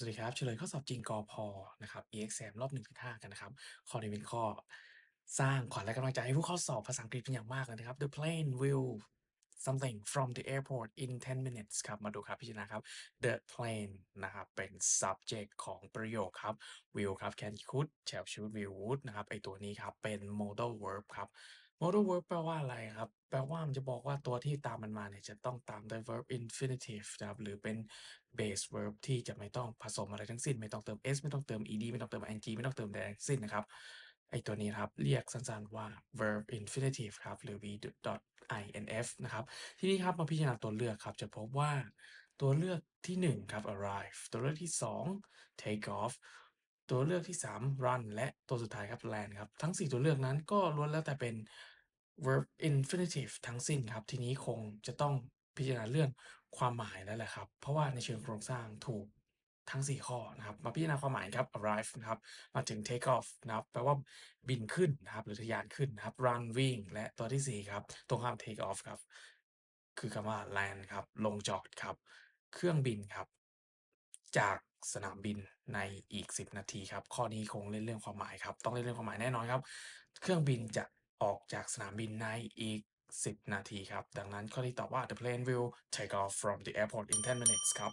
สวัสดีครับเฉลยข้อสอบจริงกพนะครับ EXAM รอบ 1.5 กันนะครับ ข้อนี้เป็นข้อสร้างขวัญและกำลังใจให้ผู้เข้าสอบภาษาอังกฤษเป็นอย่างมากเลยนะครับ The plane will something from the airport in 10 minutes ครับ มาดูครับพิจารณาครับ The plane นะครับ เป็น subject ของประโยคครับ will ครับ can could shall should will would นะครับ ไอตัวนี้ครับ เป็น modal verb ครับ modal verb แปลว่าอะไรครับ แปลว่ามันจะบอกว่าตัวที่ตามมันมาเนี่ยจะต้องตามด้วย verb infinitive นะครับ หรือเป็น base verb ที่จะไม่ต้องผสมอะไรทั้งสิ้น ไม่ต้องเติม s ไม่ต้องเติม ed ไม่ต้องเติม ing ไม่ต้องเติมใดทั้งสิ้นนะครับ ไอตัวนี้ครับ เรียกสั้นๆว่า verb infinitive ครับ หรือ v inf นะครับ ทีนี้ครับมาพิจารณาตัวเลือกครับ จะพบว่าตัวเลือกที่ 1 ครับ arrive ตัวเลือกที่ 2 take off ตัวเลือกที่ 3 run และตัวสุดท้ายครับ land ครับ ทั้ง 4 ตัวเลือกนั้นก็ล้วนแล้วแต่เป็น verb infinitive ทั้งสิ้นครับ ทีนี้คงจะต้องพิจารณาเรื่องความหมายแล้วแหละครับ เพราะว่าในเชิงโครงสร้างถูกทั้ง 4 ข้อนะครับ มาพิจารณาความหมายครับ arrive นะครับ มาถึง take off นะครับ แปลว่าบินขึ้นนะครับ หรือทะยานขึ้นนะครับ run วิ่งและตัวที่ 4 ครับ ตรงข้าม take off ครับ คือคำว่า land ครับ ลงจอดครับ เครื่องบินครับ จากสนามบินในอีก 10 นาทีครับ ข้อนี้คงเล่นเรื่องความหมายครับ ต้องเล่นเรื่องความหมายแน่นอนครับ เครื่องบินจะ ออกจากสนามบินในอีก 10 นาทีครับ ดังนั้นข้อที่ตอบว่า the plane will take off from the airport in 10 minutes ครับ